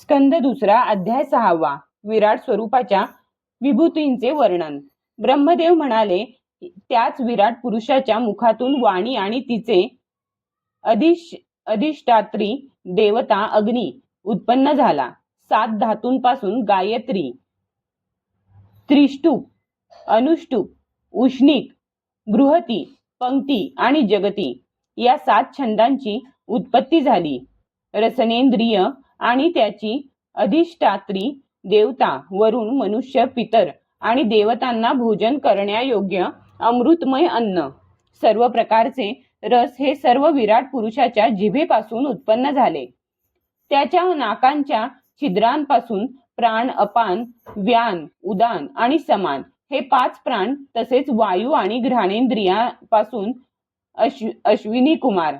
स्कंद दुसरा अध्याय सहावा विराट स्वरूपाच्या विभूतींचे वर्णन. ब्रह्मदेव म्हणाले त्याच विराट पुरुषाच्या मुखातून वाणी आणि तिचे अधिश अधिष्ठात्री देवता अग्नी उत्पन्न झाला. सात धातूंपासून गायत्री त्रिष्टुप अनुष्टुप उष्णिक बृहती पंक्ती आणि जगती या सात छंदांची उत्पत्ती झाली. रसनेंद्रिय आणि त्याची अधिष्ठात्री देवता वरून मनुष्य पितर आणि देवतांना भोजन करण्यायोग्य अमृतमय अन्न. सर्व प्रकारचे रस हे सर्व विराट पुरुषाच्या जिभेपासून उत्पन्न झाले. त्याच्या नाकांच्या छिद्रांपासून प्राण अपान व्यान उदान आणि समान हे पाच प्राण तसेच वायू आणि घ्राणेंद्रियापासून अश्व अश्विनी कुमार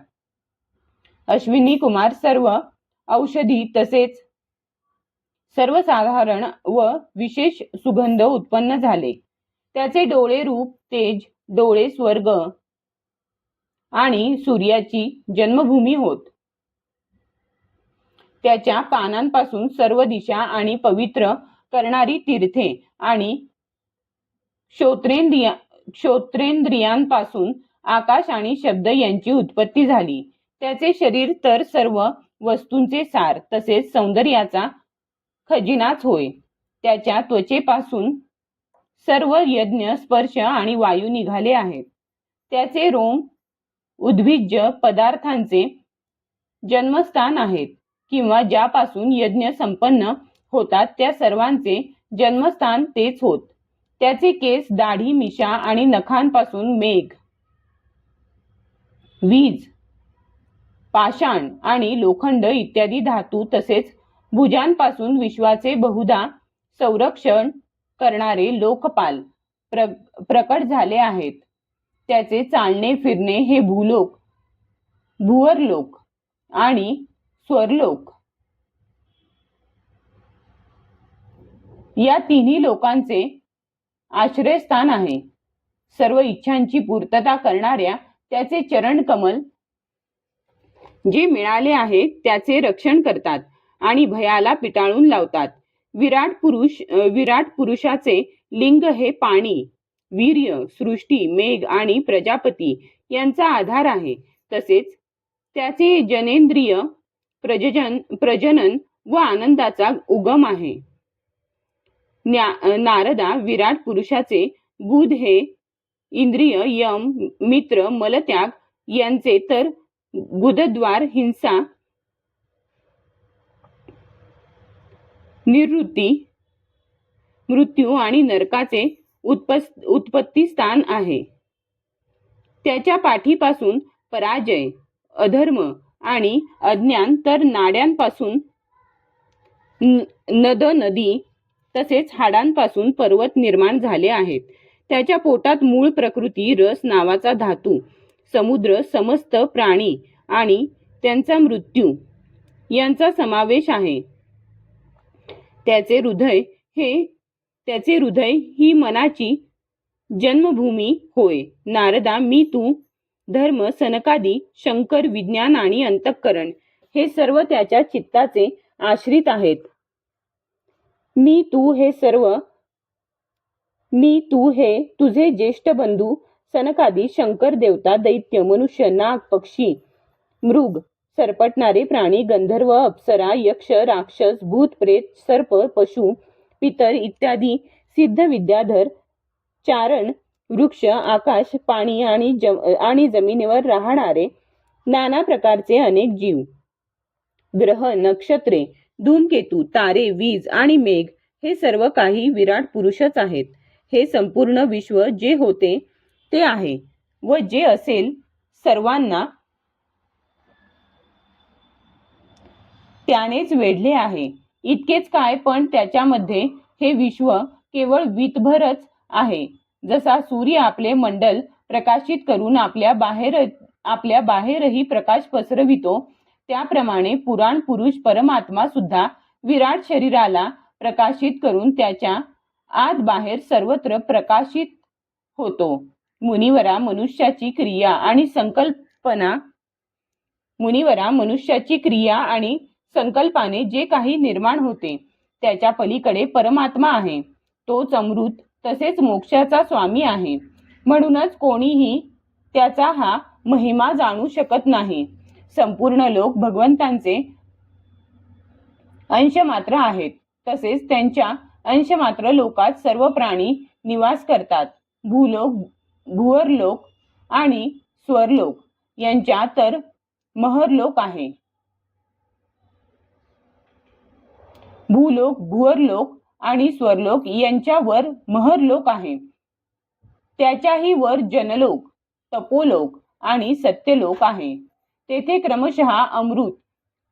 अश्विनी कुमार सर्व औषधी तसेच सर्वसाधारण व विशेष सुगंध उत्पन्न झाले. त्याचे डोळे रूप तेज डोळे स्वर्ग आणि सूर्याची जन्मभूमी होत. त्याच्या पानांपासून सर्व दिशा आणि पवित्र करणारी तीर्थे आणि श्रोत्रेंद्रिया श्रोत्रेंद्रियांपासून आकाश आणि शब्द यांची उत्पत्ती झाली. त्याचे शरीर तर सर्व वस्तूंचे सार तसेच सौंदर्याचा खजिनाच होय. त्याच्या त्वचेपासून सर्व यज्ञ स्पर्श आणि वायू निघाले आहेत त्याचे रोम उद्भिज्ज पदार्थांचे जन्मस्थान आहेत किंवा ज्यापासून यज्ञ संपन्न होतात त्या सर्वांचे जन्मस्थान तेच होत. त्याचे केस दाढी मिशा आणि नखांपासून मेघ. वीज. पाषाण आणि लोखंड इत्यादी धातू तसेच भुजांपासून विश्वाचे बहुधा संरक्षण करणारे लोकपाल प्र प्रकट झाले आहेत. त्याचे चालणे फिरणे हे भूलोक भुवरलोक आणि स्वरलोक. या तिन्ही लोकांचे आश्रयस्थान आहे. सर्व इच्छांची पूर्तता करणाऱ्या त्याचे चरण कमल जे मिळाले आहे त्याचे रक्षण करतात आणि भयाला पिटाळून लावतात. विराट पुरुष विराट पुरुषाचे लिंग हे पाणी वीर्य सृष्टी मेघ आणि प्रजापती यांचा आधार आहे. तसेच त्याचे जनेंद्रिय प्रजजन प्रजनन व आनंदाचा उगम आहे. न्या- नारदा विराट पुरुषाचे बुध हे इंद्रिय यम मित्र मलत्याग यांचे तर गुदद्वार हिंसा निवृत्ती मृत्यू आणि नरकाचे उत्पत्ती स्थान आहे. त्याच्या पाठीपासून पराजय अधर्म आणि अज्ञान तर नाड्यांपासून नद नदी तसेच हाडांपासून पर्वत निर्माण झाले आहेत. त्याच्या पोटात मूळ प्रकृती रस नावाचा धातू समुद्र समस्त प्राणी आणि त्यांचा मृत्यू यांचा समावेश आहे. त्याचे हृदय हे त्याचे हृदय ही मनाची जन्मभूमी होय. नारदा मी तू धर्म सनकादी शंकर विज्ञान आणि अंतःकरण हे सर्व त्याच्या चित्ताचे आश्रित आहेत. मी तू हे सर्व मी तू हे तुझे ज्येष्ठ बंधू सनकादी शंकर देवता दैत्य मनुष्य नाग पक्षी मृग सरपटणारे प्राणी गंधर्व अप्सरा यक्ष राक्षस भूत प्रेत सर्प पशु पितर इत्यादी सिद्ध विद्याधर चारण वृक्ष आकाश पाणी आणि जम आणि जमिनीवर राहणारे नाना प्रकारचे अनेक जीव. ग्रह नक्षत्रे धूमकेतू तारे वीज आणि मेघ हे सर्व काही विराट पुरुषच आहेत. हे संपूर्ण विश्व जे होते ते आहे व जे असेल सर्वांना त्यानेच वेढले आहे. इतकेच काय पण त्याच्यामध्ये हे विश्व केवळ वीतभरच आहे. जसा सूर्य आपले मंडल प्रकाशित करून आपल्या बाहेर आपल्या बाहेरही प्रकाश पसरवितो त्याप्रमाणे पुराण पुरुष परमात्मा सुद्धा विराट शरीराला प्रकाशित करून त्याच्या आत बाहेर सर्वत्र प्रकाशित होतो. मुनिवरा मनुष्याची क्रिया आणि संकल्पना मुनिवरा मनुष्याची क्रिया आणि संकल्पाने जे काही निर्माण होते त्याच्या पलीकडे परमात्मा आहे. तोच अमृत तसेच मोक्षाचा स्वामी आहे. म्हणूनच कोणीही त्याचा हा महिमा जाणू शकत नाही. संपूर्ण लोक भगवंतांचे अंश मात्र आहेत. तसेच त्यांच्या अंश मात्र लोकात सर्व प्राणी निवास करतात. भूलोक भुवरलोक आणि स्वरलोक यांच्या तर महरलोक आहे. भूलोक भुवरलोक आणि स्वरलोक यांच्यावर महरलोक आहे. त्याच्याही वर जनलोक तपोलोक आणि सत्यलोक आहे. तेथे क्रमशः अमृत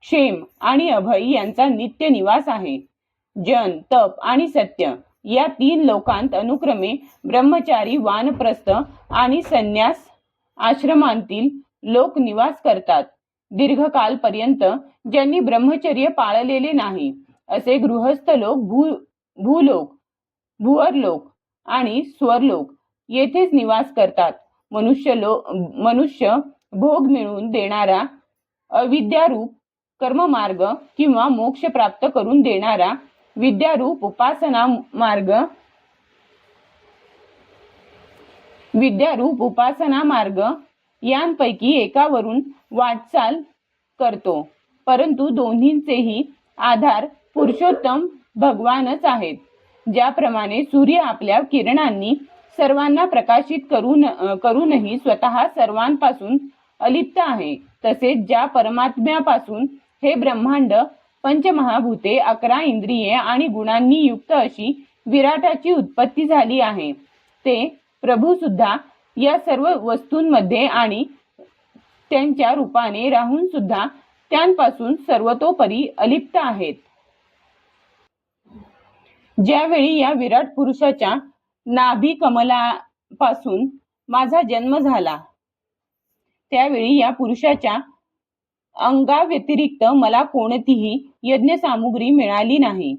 क्षेम आणि अभय यांचा नित्य निवास आहे. जन तप आणि सत्य या तीन लोकांत अनुक्रमे ब्रह्मचारी वानप्रस्थ आणि संन्यास आश्रमांतील लोक निवास करतात. दीर्घकालपर्यंत ज्यांनी ब्रह्मचर्य पाळलेले नाही असे गृहस्थ लोक भू भूलोक भुवरलोक आणि स्वरलोक येथेच निवास करतात. मनुष्य लो मनुष्य भोग मिळवून देणारा अविद्यारूप कर्ममार्ग किंवा मोक्ष प्राप्त करून देणारा विद्यारूप उपासना मार्ग. विद्यारूप उपासना मार्ग. यांपैकी एकावरून वाटचाल करतो. परंतु दोन्हींचेही आधार पुरुषोत्तम भगवानच आहेत. ज्याप्रमाणे सूर्य आपल्या किरणांनी सर्वांना प्रकाशित करून करूनही स्वतः सर्वांपासून अलिप्त आहे. तसेच ज्या परमात्म्यापासून हे ब्रह्मांड पंचमहाभूते अकरा इंद्रिये आणि गुणांनी युक्त अशी विराटाची उत्पत्ती झाली आहे. ते प्रभू सुद्धा या सर्व वस्तूंमध्ये आणि त्यांच्या रूपाने राहून सुद्धा त्यांपासून सर्वतोपरी अलिप्त आहेत. ज्यावेळी या विराट पुरुषाच्या नाभी कमलापासून माझा जन्म झाला त्यावेळी या पुरुषाच्या अंगाव्यतिरिक्त मला कोणतीही यज्ञसामुग्री मिळाली नाही.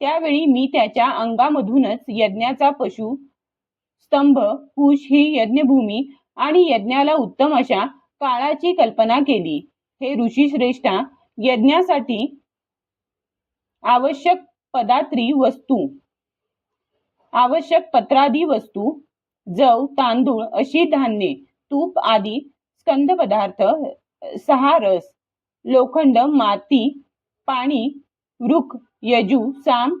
त्यावेळी मी त्याच्या अंगामधूनच यज्ञाचा पशु स्तंभ कुश ही यज्ञभूमी आणि यज्ञाला उत्तम अशा काळाची कल्पना केली. हे ऋषी श्रेष्ठा यज्ञासाठी आवश्यक पदात्री वस्तू आवश्यक पत्रादी वस्तू जव तांदूळ अशी धान्ये तूप आदी स्कंद पदार्थ सहा रस लोखंड माती पाणी वृक यजू साम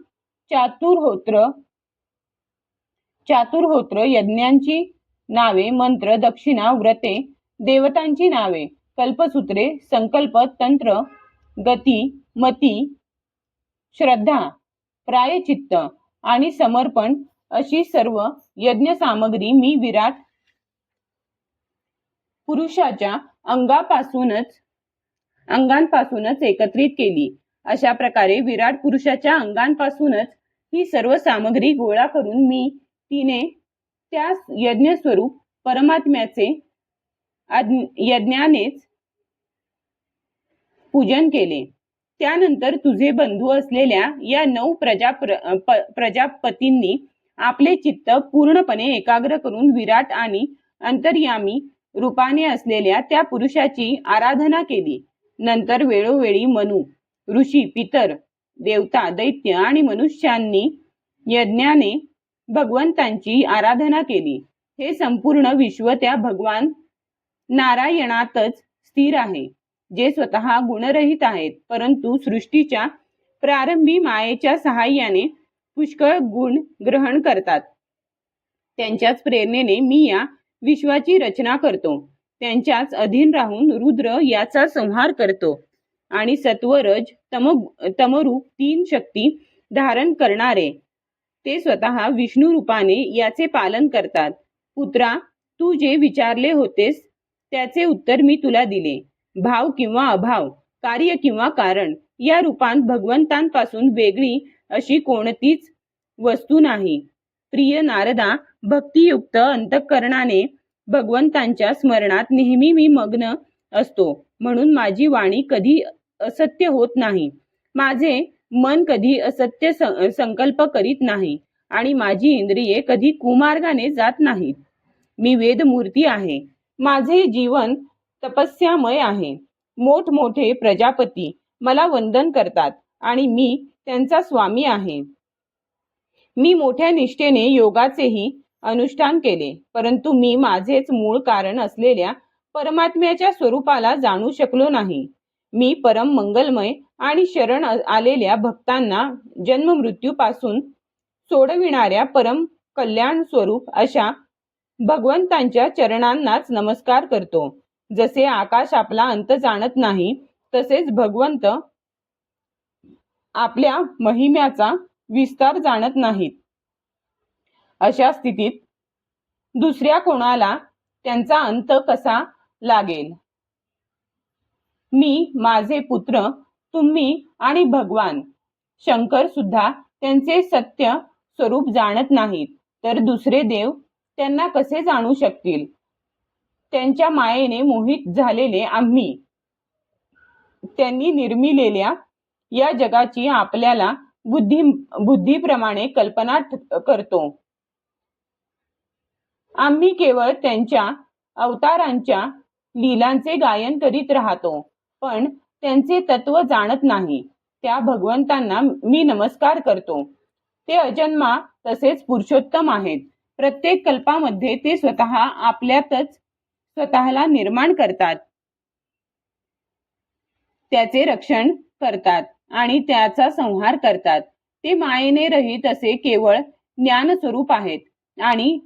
चातुर्होत्र चातुर्होत्र यज्ञांची नावे मंत्र दक्षिणा व्रते देवतांची नावे कल्पसूत्रे संकल्प तंत्र गती मती श्रद्धा प्रायचित्त आणि समर्पण अशी सर्व यज्ञ सामग्री मी विराट पुरुषाच्या अंगापासूनच अंगांपासूनच एकत्रित केली. अशा प्रकारे विराट पुरुषाच्या अंगांपासूनच ही सर्व सामग्री गोळा करून मी तिने त्या यज्ञ स्वरूप परमात्म्याचे यज्ञानेच पूजन केले. त्यानंतर तुझे बंधू असलेल्या या नऊ प्रजा प्रजापतींनी आपले चित्त पूर्णपणे एकाग्र करून विराट आणि अंतर्यामी रूपाने असलेल्या त्या पुरुषाची आराधना केली. नंतर वेळोवेळी मनू ऋषी पितर देवता दैत्य आणि मनुष्यांनी यज्ञाने भगवंतांची आराधना केली. हे संपूर्ण विश्व त्या भगवान नारायणातच स्थिर आहे जे स्वतः गुणरहित आहेत परंतु सृष्टीच्या प्रारंभी मायेच्या सहाय्याने पुष्कळ गुण ग्रहण करतात. त्यांच्याच प्रेरणेने मी या विश्वाची रचना करतो. त्यांच्याच अधीन राहून रुद्र याचा संहार करतो. आणि सत्वरज तम तमरूप तीन शक्ती धारण करणारे. ते स्वतः विष्णू रूपाने याचे पालन करतात. पुत्रा तू जे विचारले होतेस त्याचे उत्तर मी तुला दिले. भाव किंवा अभाव कार्य किंवा कारण या रूपांत भगवंतांपासून वेगळी अशी कोणतीच वस्तू नाही. प्रिय नारदा भक्तियुक्त अंतःकरणाने भगवंतांच्या स्मरणात नेहमी मी मग्न असतो. म्हणून माझी वाणी कधी असत्य होत नाही. माझे मन कधी असत्य संकल्प करीत नाही आणि माझी इंद्रिये कधी कुमार्गाने जात नाहीत. मी वेदमूर्ती आहे. माझे जीवन तपस्यामय आहे. मोठमोठे प्रजापती मला वंदन करतात आणि मी त्यांचा स्वामी आहे. मी मोठ्या निष्ठेने योगाचेही अनुष्ठान केले. परंतु मी माझेच मूळ कारण असलेल्या परमात्म्याच्या स्वरूपाला जाणू शकलो नाही. मी परम मंगलमय आणि शरण आलेल्या भक्तांना जन्म मृत्यूपासून सोडविणाऱ्या परम कल्याण स्वरूप अशा भगवंतांच्या चरणांनाच नमस्कार करतो. जसे आकाश आपला अंत जाणत नाही तसेच भगवंत आपल्या महिम्याचा विस्तार जाणत नाहीत. अशा स्थितीत दुसऱ्या कोणाला त्यांचा अंत कसा लागेल? मी माझे पुत्र तुम्ही आणि भगवान. शंकर सुद्धा त्यांचे सत्य स्वरूप जाणत नाहीत तर दुसरे देव त्यांना कसे जाणू शकतील? त्यांच्या मायेने मोहित झालेले आम्ही त्यांनी निर्मिलेल्या या जगाची आपल्याला बुद्धी बुद्धीप्रमाणे कल्पना करतो. आम्ही केवळ त्यांच्या अवतारांच्या लीलांचे गायन करीत राहतो पण त्यांचे तत्व जाणत नाही. त्या भगवंतांना मी नमस्कार करतो. ते अजन्मा तसेच पुरुषोत्तम आहेत. प्रत्येक कल्पामध्ये ते स्वतः आपल्यातच स्वतःला निर्माण करतात. त्याचे रक्षण करतात आणि त्याचा संहार करतात. ते मायेने रहित असे केवळ ज्ञान स्वरूप आहेत आणि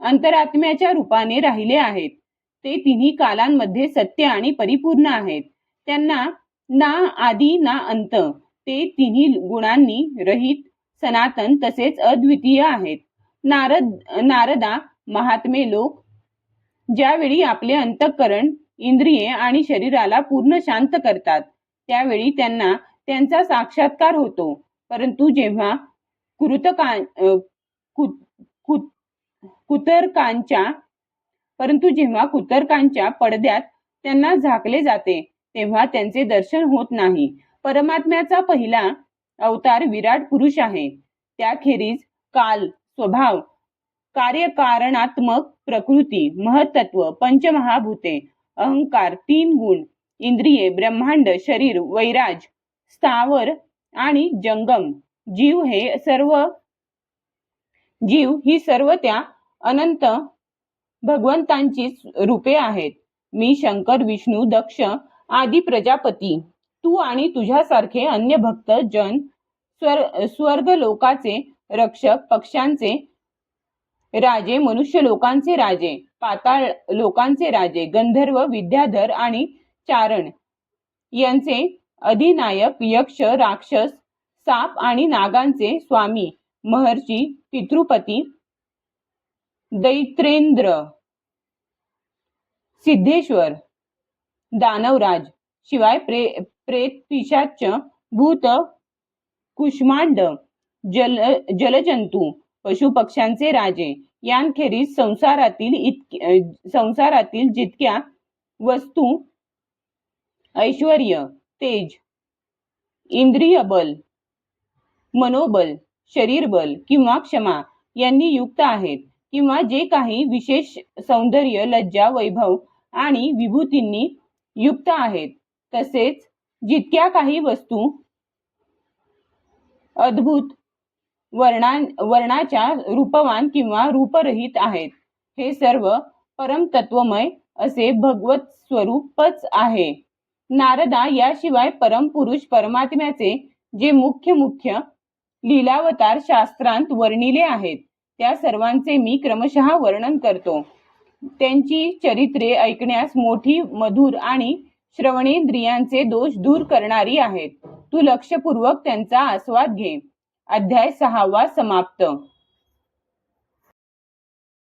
अंतरात्म्याच्या रूपाने राहिले आहेत. ते तिन्ही कालांमध्ये सत्य आणि परिपूर्ण आहेत. त्यांना ना आदी ना अंत ते तिन्ही गुणांनी रहित सनातन तसेच अद्वितीय आहेत. नारद नारदा महात्मे लोक ज्यावेळी आपले अंतःकरण इंद्रिये आणि शरीराला पूर्ण शांत करतात त्यावेळी त्यांना त्यांचा साक्षात्कार होतो. परंतु जेव्हा कृतका कु- कु- कुतर्कांच्या परंतु जेव्हा कुतर्कांच्या पडद्यात त्यांना झाकले जाते तेव्हा त्यांचे दर्शन होत नाही. परमात्म्याचा पहिला अवतार विराट पुरुष आहे. त्याखेरीज काल स्वभाव कार्यकारणात्मक प्रकृती महत्त्व पंचमहाभूते अहंकार तीन गुण इंद्रिये ब्रह्मांड शरीर वैराज स्थावर आणि जंगम. जीव हे सर्व जीव ही सर्व त्या अनंत भगवंतांची रूपे आहेत. मी शंकर विष्णू दक्ष आदी प्रजापती. तू आणि तुझ्यासारखे अन्य भक्त जन स्वर स्वर्ग लोकाचे रक्षक पक्षांचे राजे मनुष्य लोकांचे राजे पाताळ लोकांचे राजे गंधर्व विद्याधर आणि चारण यांचे अधिनायक यक्ष राक्षस साप आणि नागांचे स्वामी. महर्षी पितृपती दैत्रेंद्र सिद्धेश्वर दानवराज शिवाय प्रे प्रेत पिशाच भूत कुष्मांड जल जलजंतू पशुपक्ष्यांचे राजे यांखेरीज संसारातील इतके संसारातील जितक्या वस्तू ऐश्वर तेज इंद्रिय बल मनोबल शरीरबल किंवा क्षमा यांनी युक्त आहेत किंवा जे काही विशेष सौंदर्य लज्जा वैभव आणि विभूतींनी युक्त आहेत. तसेच जितक्या काही वस्तू अद्भुत वर्णा वर्णाच्या रूपवान किंवा रूपरहित आहेत हे सर्व परमतत्वमय असे भगवत स्वरूपच आहे. नारदा याशिवाय परमपुरुष परमात्म्याचे जे मुख्य मुख्य लीलावतार शास्त्रांत वर्णिले आहेत. त्या सर्वांचे मी क्रमशः वर्णन करतो. त्यांची चरित्रे ऐकण्यास मोठी मधुर आणि श्रवणेंद्रियांचे दोष दूर करणारी आहेत. तू लक्षपूर्वक त्यांचा आस्वाद घे. अध्याय सहावा समाप्त.